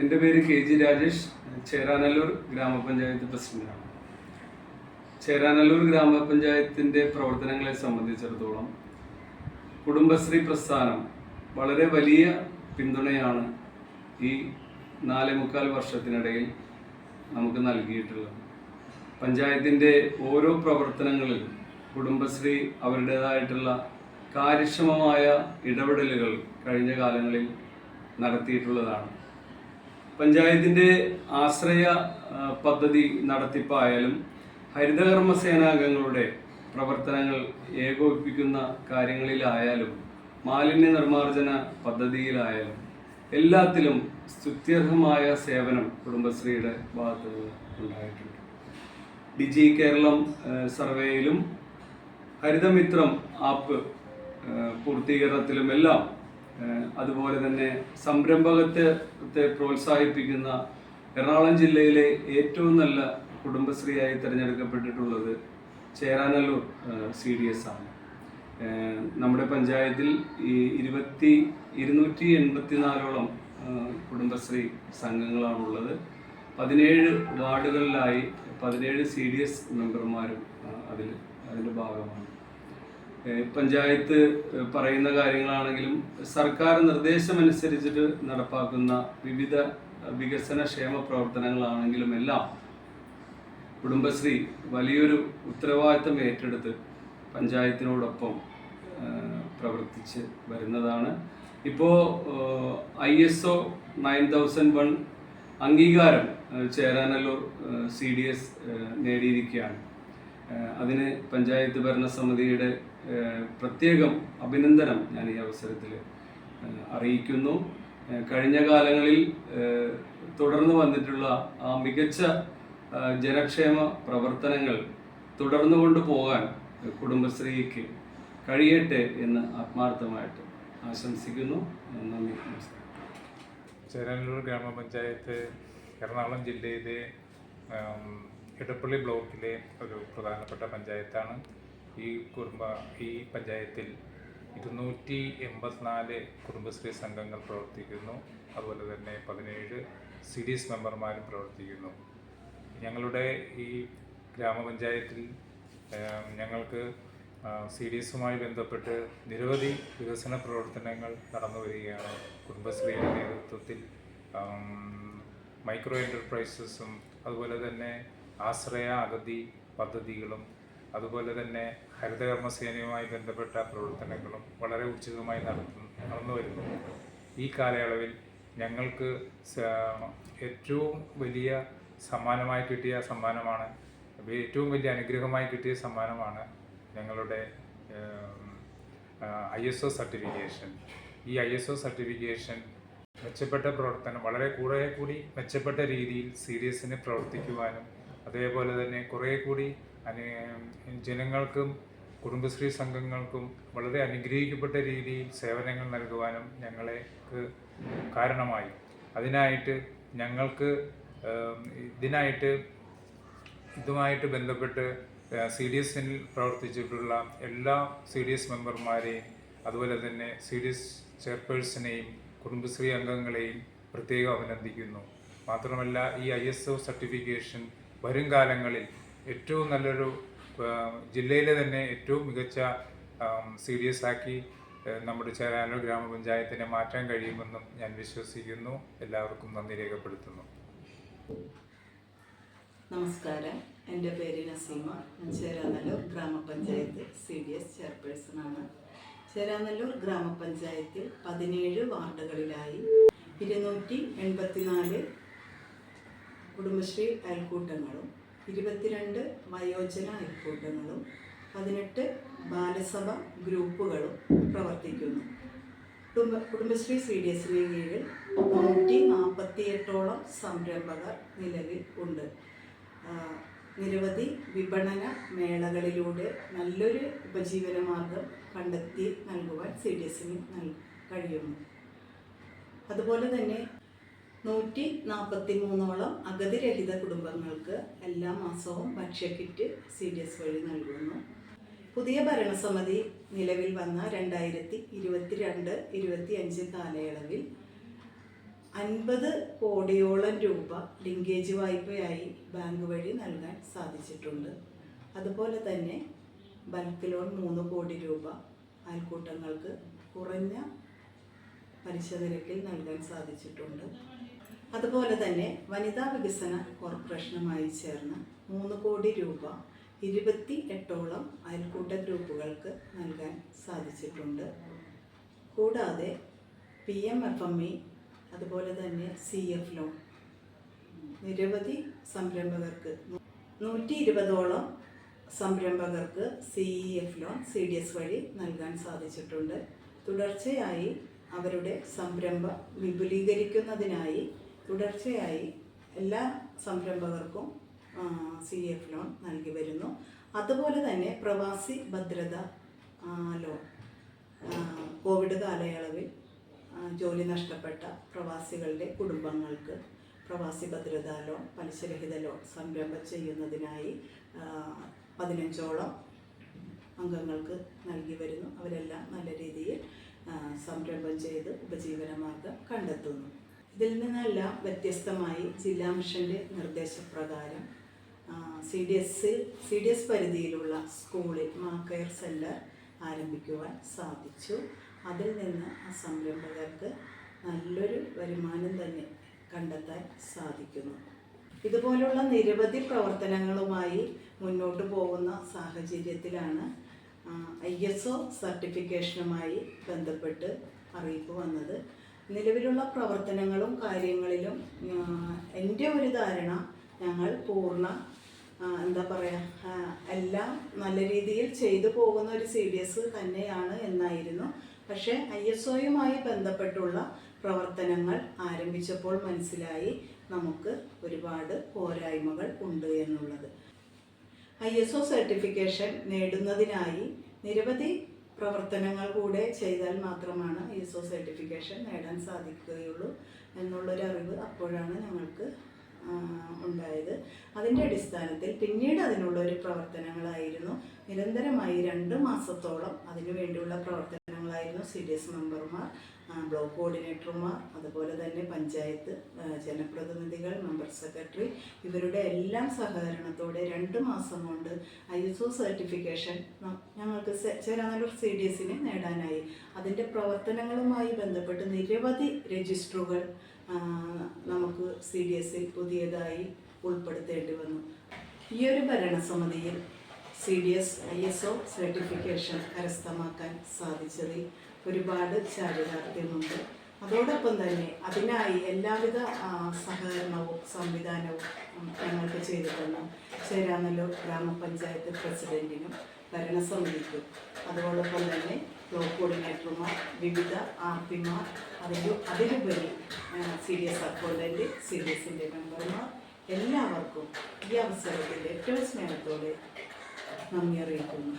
എന്റെ പേര് K G Rajesh. Cheranallur ഗ്രാമപഞ്ചായത്ത് പ്രസിഡന്റാണ്. ചേരാനല്ലൂർ ഗ്രാമപഞ്ചായത്തിന്റെ പ്രവർത്തനങ്ങളെ സംബന്ധിച്ചിടത്തോളം കുടുംബശ്രീ പ്രസ്ഥാനം വളരെ വലിയ പിന്തുണയാണ് ഈ നാലേ മുക്കാൽ വർഷത്തിനിടയിൽ നമുക്ക് നൽകിയിട്ടുള്ളത്. പഞ്ചായത്തിന്റെ ഓരോ പ്രവർത്തനങ്ങളിലും കുടുംബശ്രീ അവരുടേതായിട്ടുള്ള കാര്യക്ഷമമായ ഇടപെടലുകൾ കഴിഞ്ഞ കാലങ്ങളിൽ നടത്തിയിട്ടുള്ളതാണ്. പഞ്ചായത്തിന്റെ ആശ്രയ പദ്ധതി നടത്തിപ്പായാലും ഹരിതകർമ്മ സേനാംഗങ്ങളുടെ പ്രവർത്തനങ്ങൾ ഏകോപിപ്പിക്കുന്ന കാര്യങ്ങളിലായാലും മാലിന്യ നിർമ്മാർജന പദ്ധതിയിലായാലും എല്ലാത്തിലും സ്തുത്യർഹമായ സേവനം കുടുംബശ്രീയുടെ ഭാഗത്തു നിന്ന് ഉണ്ടായിട്ടുണ്ട്. ഡിജി കേരളം സർവേയിലും ഹരിതമിത്രം ആപ്പ് പൂർത്തീകരണത്തിലുമെല്ലാം അതുപോലെ തന്നെ സംരംഭകത്വത്തെ പ്രോത്സാഹിപ്പിക്കുന്ന എറണാകുളം ജില്ലയിലെ ഏറ്റവും നല്ല കുടുംബശ്രീയായി തിരഞ്ഞെടുക്കപ്പെട്ടിട്ടുള്ളത് ചേരാനല്ലൂർ സി ഡി എസ് ആണ്. നമ്മുടെ പഞ്ചായത്തിൽ ഈ ഇരുപത്തി ഇരുന്നൂറ്റി എൺപത്തിനാലോളം കുടുംബശ്രീ സംഘങ്ങളാണുള്ളത്. പതിനേഴ് വാർഡുകളിലായി പതിനേഴ് സി ഡി എസ് മെമ്പർമാരും അതിൽ അതിന്റെ ഭാഗമാണ്. പഞ്ചായത്ത് പറയുന്ന കാര്യങ്ങളാണെങ്കിലും സർക്കാർ നിർദ്ദേശമനുസരിച്ചിട്ട് നടപ്പാക്കുന്ന വിവിധ വികസന ക്ഷേമ പ്രവർത്തനങ്ങളാണെങ്കിലും എല്ലാം കുടുംബശ്രീ വലിയൊരു ഉത്തരവാദിത്തം ഏറ്റെടുത്ത് പഞ്ചായത്തിനോടൊപ്പം പ്രവർത്തിച്ച് വരുന്നതാണ്. ഇപ്പോൾ I S O nine thousand one അംഗീകാരം ചേരാനല്ലൂർ സി ഡി എസ് നേടിയിരിക്കുകയാണ്. അതിന് പഞ്ചായത്ത് ഭരണസമിതിയുടെ പ്രത്യേകം അഭിനന്ദനം ഞാൻ ഈ അവസരത്തിൽ അറിയിക്കുന്നു. കഴിഞ്ഞ കാലങ്ങളിൽ തുടർന്ന് വന്നിട്ടുള്ള ആ മികച്ച ജനക്ഷേമ പ്രവർത്തനങ്ങൾ തുടർന്നു കൊണ്ടുപോകാൻ കുടുംബശ്രീക്ക് കഴിയട്ടെ എന്ന് ആത്മാർത്ഥമായിട്ട് ആശംസിക്കുന്നു. നന്ദി ചേരാനല്ലൂർ ഗ്രാമപഞ്ചായത്ത് എറണാകുളം ജില്ലയിലെ ഇടപ്പള്ളി ബ്ലോക്കിലെ ഒരു പ്രധാനപ്പെട്ട പഞ്ചായത്താണ്. ഈ കുടുംബ ഈ പഞ്ചായത്തിൽ ഇരുന്നൂറ്റി എൺപത്തിനാല് കുടുംബശ്രീ സംഘങ്ങൾ പ്രവർത്തിക്കുന്നു. അതുപോലെ തന്നെ പതിനേഴ് സിഡീസ് മെമ്പർമാരും പ്രവർത്തിക്കുന്നു. ഞങ്ങളുടെ ഈ ഗ്രാമപഞ്ചായത്തിൽ ഞങ്ങൾക്ക് സി ഡി എസുമായി ബന്ധപ്പെട്ട് നിരവധി വികസന പ്രവർത്തനങ്ങൾ നടന്നു വരികയാണ്. കുടുംബശ്രീയുടെ നേതൃത്വത്തിൽ മൈക്രോ എന്റർപ്രൈസസും അതുപോലെ തന്നെ ആശ്രയ അഗതി പദ്ധതികളും അതുപോലെ തന്നെ ഹരിതകർമ്മസേനയുമായി ബന്ധപ്പെട്ട പ്രവർത്തനങ്ങളും വളരെ ഉചിതമായി നടത്തുന്നു നടന്നു വരുന്നു ഈ കാലയളവിൽ ഞങ്ങൾക്ക് ഏറ്റവും വലിയ സമ്മാനമായി കിട്ടിയ സമ്മാനമാണ് ഏറ്റവും വലിയ അനുഗ്രഹമായി കിട്ടിയ സമ്മാനമാണ് ഞങ്ങളുടെ ഐ എസ് ഒ സർട്ടിഫിക്കേഷൻ. ഈ ഐ എസ് ഒ സർട്ടിഫിക്കേഷൻ മെച്ചപ്പെട്ട പ്രവർത്തനം വളരെ കൂടെ കൂടി മെച്ചപ്പെട്ട രീതിയിൽ സി ഡി പ്രവർത്തിക്കുവാനും അതേപോലെ തന്നെ കുറേ കൂടി ജനങ്ങൾക്കും കുടുംബശ്രീ സംഘങ്ങൾക്കും വളരെ അനുഗ്രഹിക്കപ്പെട്ട രീതിയിൽ സേവനങ്ങൾ നൽകുവാനും ഞങ്ങൾക്ക് കാരണമായി. അതിനായിട്ട് ഞങ്ങൾക്ക് ഇതിനായിട്ട് ഇതുമായിട്ട് ബന്ധപ്പെട്ട് സി ഡി എസിൽ പ്രവർത്തിച്ചിട്ടുള്ള എല്ലാ സി ഡി എസ് മെമ്പർമാരെയും അതുപോലെ തന്നെ സി ഡി എസ് ചെയർപേഴ്സണെയും കുടുംബശ്രീ അംഗങ്ങളെയും പ്രത്യേകം അഭിനന്ദിക്കുന്നു. മാത്രമല്ല ഈ ഐ എസ് ഒ സർട്ടിഫിക്കേഷൻ വരും കാലങ്ങളിൽ ഏറ്റവും നല്ലൊരു ജില്ലയിലെ തന്നെ ഏറ്റവും മികച്ച സീരിയസ് ആക്കി നമ്മുടെ ചേരാനൂർ ഗ്രാമപഞ്ചായത്തിനെ മാറ്റാൻ കഴിയുമെന്നും ഞാൻ വിശ്വസിക്കുന്നു. എല്ലാവർക്കും നന്ദി രേഖപ്പെടുത്തുന്നു. നമസ്കാരം. എന്റെ പേര് നസീമ. ഞാൻ Cheranallur Gramapanchayat C D S ചെയർപേഴ്സണാണ് Cheranallur ഗ്രാമപഞ്ചായത്തിൽ പതിനേഴ് വാർഡുകളിലായി ഇരുന്നൂറ്റി എൺപത്തിനാല് കുടുംബശ്രീ അയൽക്കൂട്ടങ്ങളും ഇരുപത്തിരണ്ട് വയോജന അയൽക്കൂട്ടങ്ങളും പതിനെട്ട് ബാലസഭ ഗ്രൂപ്പുകളും പ്രവർത്തിക്കുന്നു. കുടുംബ കുടുംബശ്രീ സി ഡി എസിന് കീഴിൽ നൂറ്റി നാൽപ്പത്തിയെട്ടോളം സംരംഭകർ നിലവിൽ ഉണ്ട്. നിരവധി വിപണന മേളകളിലൂടെ നല്ലൊരു ഉപജീവന മാർഗം കണ്ടെത്തി നൽകുവാൻ സി ഡി എസിന് കഴിയുന്നു. അതുപോലെ തന്നെ നൂറ്റി നാൽപ്പത്തി മൂന്നോളം അഗതിരഹിത കുടുംബങ്ങൾക്ക് എല്ലാ മാസവും ഭക്ഷ്യക്കിറ്റ് സി ഡി എസ് വഴി നൽകുന്നു. പുതിയ ഭരണസമിതി നിലവിൽ വന്ന രണ്ടായിരത്തി ഇരുപത്തിരണ്ട് ഇരുപത്തി അഞ്ച് കാലയളവിൽ അൻപത് കോടിയോളം രൂപ ലിങ്കേജ് വായ്പയായി ബാങ്ക് വഴി നൽകാൻ സാധിച്ചിട്ടുണ്ട്. അതുപോലെ തന്നെ ബൾക്ക് ലോൺ മൂന്ന് കോടി രൂപ അയൽക്കൂട്ടങ്ങൾക്ക് കുറഞ്ഞ പലിശ നിരക്കിൽ നൽകാൻ സാധിച്ചിട്ടുണ്ട്. അതുപോലെ തന്നെ വനിതാ വികസന കോർപ്പറേഷനുമായി ചേർന്ന് മൂന്ന് കോടി രൂപ ഇരുപത്തി എട്ടോളം അയൽക്കൂട്ട ഗ്രൂപ്പുകൾക്ക് നൽകാൻ സാധിച്ചിട്ടുണ്ട്. കൂടാതെ P M F M E അതുപോലെ തന്നെ സി എഫ് ലോൺ നിരവധി സംരംഭകർക്ക് നൂറ്റി ഇരുപതോളം സംരംഭകർക്ക് C E F loan C D S വഴി നൽകാൻ സാധിച്ചിട്ടുണ്ട്. തുടർച്ചയായി അവരുടെ സംരംഭം വിപുലീകരിക്കുന്നതിനായി തുടർച്ചയായി എല്ലാ സംരംഭകർക്കും സി എഫ് ലോൺ നൽകി വരുന്നു. അതുപോലെ തന്നെ പ്രവാസി ഭദ്രത ലോൺ കോവിഡ് കാലയളവിൽ ജോലി നഷ്ടപ്പെട്ട പ്രവാസികളുടെ കുടുംബങ്ങൾക്ക് പ്രവാസി ഭദ്രതാ ലോൺ പലിശരഹിത ലോൺ സംരംഭം ചെയ്യുന്നതിനായി പതിനഞ്ചോളം അംഗങ്ങൾക്ക് നൽകി വരുന്നു. അവരെല്ലാം നല്ല രീതിയിൽ സംരംഭം ചെയ്ത് ഉപജീവനമാർഗം കണ്ടെത്തുന്നു. ഇതിൽ നിന്നെല്ലാം വ്യത്യസ്തമായി ജില്ലാ മിഷന്റെ നിർദ്ദേശപ്രകാരം C D S C D S പരിധിയിലുള്ള സ്കൂളിൽ മാ കെയർ സെന്റർ ആരംഭിക്കുവാൻ സാധിച്ചു. അതിൽ നിന്ന് ആ സംരംഭകർക്ക് നല്ലൊരു വരുമാനം തന്നെ കണ്ടെത്താൻ സാധിക്കുന്നു. ഇതുപോലുള്ള നിരവധി പ്രവർത്തനങ്ങളുമായി മുന്നോട്ട് പോകുന്ന സാഹചര്യത്തിലാണ് ഐ എസ് ഒ സർട്ടിഫിക്കേഷനുമായി ബന്ധപ്പെട്ട് അറിയിപ്പ് വന്നത്. നിലവിലുള്ള പ്രവർത്തനങ്ങളും കാര്യങ്ങളിലും എന്റെ ഒരു ധാരണ ഞങ്ങൾ പൂർണ എന്താ പറയുക എല്ലാം നല്ല രീതിയിൽ ചെയ്തു പോകുന്ന ഒരു സി ഡി എസ് തന്നെയാണ് എന്നായിരുന്നു. പക്ഷേ ഐ എസ് ഒയുമായി ബന്ധപ്പെട്ടുള്ള പ്രവർത്തനങ്ങൾ ആരംഭിച്ചപ്പോൾ മനസ്സിലായി നമുക്ക് ഒരുപാട് പോരായ്മകൾ ഉണ്ട് എന്നുള്ളത്. ഐ എസ് ഒ സർട്ടിഫിക്കേഷൻ നേടുന്നതിനായി നിരവധി പ്രവർത്തനങ്ങൾ കൂടെ ചെയ്താൽ മാത്രമാണ് ഈസോ സർട്ടിഫിക്കേഷൻ നേടാൻ സാധിക്കുകയുള്ളൂ എന്നുള്ളൊരു അറിവ് അപ്പോഴാണ് ഞങ്ങൾക്ക് ഉണ്ടായത്. അതിന്റെ അടിസ്ഥാനത്തിൽ പിന്നീട് അതിനുള്ള ഒരു പ്രവർത്തനങ്ങളായിരുന്നു. നിരന്തരമായി രണ്ട് മാസത്തോളം അതിനു വേണ്ടിയുള്ള പ്രവർത്തനങ്ങളായിരുന്നു സി ഡി എസ് മെമ്പർമാർ. ബ്ലോക്ക് കോർഡിനേറ്റർമാർ അതുപോലെ തന്നെ പഞ്ചായത്ത് ജനപ്രതിനിധികൾ മെമ്പർ സെക്രട്ടറി ഇവരുടെ എല്ലാം സഹകരണത്തോടെ രണ്ട് മാസം കൊണ്ട് ഐ എസ് ഒ സർട്ടിഫിക്കേഷൻ ഞങ്ങൾക്ക് ചേരാനല്ലൂർ സി ഡി എസിന് നേടാനായി. അതിന്റെ പ്രവർത്തനങ്ങളുമായി ബന്ധപ്പെട്ട് നിരവധി രജിസ്റ്ററുകൾ നമുക്ക് സി ഡി എസിൽ പുതിയതായി ഉൾപ്പെടുത്തേണ്ടി വന്നു. ഈ ഒരു ഭരണസമിതിയിൽ C D S I S O certification കരസ്ഥമാക്കാൻ സാധിച്ചതിൽ ഒരുപാട് ചാരിതാർത്ഥ്യമുണ്ട് അതോടൊപ്പം തന്നെ അതിനായി എല്ലാവിധ സഹകരണവും സംവിധാനവും ഞങ്ങൾക്ക് ചെയ്തു തന്ന ചേരാനല്ലൂർ ഗ്രാമപഞ്ചായത്ത് പ്രസിഡന്റിനും ഭരണസമിതിക്കും. അതോടൊപ്പം തന്നെ ബ്ലോക്ക് കോർഡിനേറ്റർമാർ വിവിധ ആർ പിമാർ അതിന്റെ അതിലുപരി C D S accountant C D മെമ്പർമാർ എല്ലാവർക്കും ഈ അവസരത്തിൽ ഏറ്റവും സ്നേഹത്തോടെ നന്ദി അറിയിക്കുന്നു.